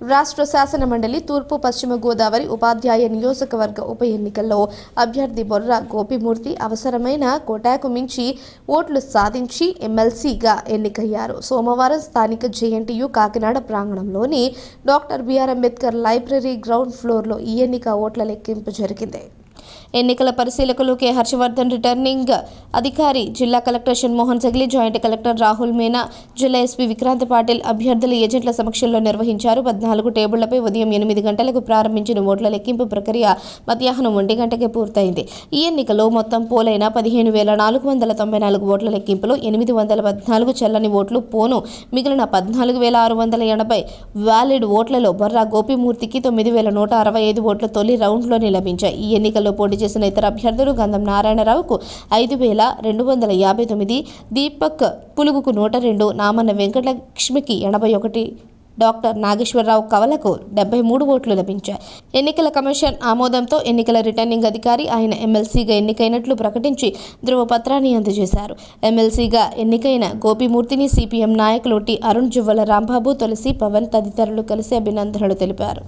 రాష్ట్ర శాసన మండలి తూర్పు పశ్చిమ గోదావరి ఉపాధ్యాయ నియోజకవర్గ ఉప ఎన్నికల్లో అభ్యర్థి బొర్ర గోపిమూర్తి అవసరమైన కోటాకు మించి ఓట్లు సాధించి ఎమ్మెల్సీగా ఎన్నికయ్యారు. సోమవారం స్థానిక JNTU Kakinada ప్రాంగణంలోని doctor BR Ambedkar library ground ఫ్లోర్లో ఈ ఎన్నిక ఓట్ల లెక్కింపు జరిగింది. ఎన్నికల పరిశీలకులు కె. హర్షవర్ధన్ రిటర్నింగ్ అధికారి జిల్లా collector Shanmohan Sagili joint collector Rahul Meena జిల్లా ఎస్పీ విక్రాంత్ పాటిల్ అభ్యర్థుల ఏజెంట్ల సమక్షంలో నిర్వహించారు. పద్నాలుగు టేబుళ్ళపై ఉదయం ఎనిమిది గంటలకు ప్రారంభించిన ఓట్ల లెక్కింపు ప్రక్రియ మధ్యాహ్నం ఒంటి గంటకే పూర్తయింది. ఈ ఎన్నికలో మొత్తం పోలైన పదిహేను వేల నాలుగు వందల తొంభై నాలుగు ఓట్ల లెక్కింపులో ఎనిమిది వందల పద్నాలుగు చెల్లని ఓట్లు పోను మిగిలిన పద్నాలుగు వేల ఆరు వందల ఎనభై వ్యాలిడ్ ఓట్లలో బొర్రా గోపిమూర్తికి తొమ్మిది వేల నూట అరవై ఐదు ఓట్లు తొలి రౌండ్లోనే లభించాయి. ఈ ఎన్నికల్లో పోటీ చేసిన ఇతర అభ్యర్థులు గంధం నారాయణరావుకు ఐదు వేల రెండు వందల యాభై తొమ్మిది దీపక్ పులుగుకు నూట రెండు నామన్న వెంకటలక్ష్మికి ఎనభై ఒకటి డాక్టర్ నాగేశ్వరరావు కవలకు డెబ్బై మూడు ఓట్లు లభించాయి. ఎన్నికల కమిషన్ ఆమోదంతో ఎన్నికల రిటర్నింగ్ అధికారి ఆయన ఎమ్మెల్సీగా ఎన్నికైనట్లు ప్రకటించి ధృవపత్రాన్ని అందజేశారు. ఎమ్మెల్సీగా ఎన్నికైన గోపిమూర్తిని సిపిఎం నాయకులు టి. అరుణ్ జువ్వల రాంబాబు తులసి పవన్ తదితరులు కలిసి అభినందనలు తెలిపారు.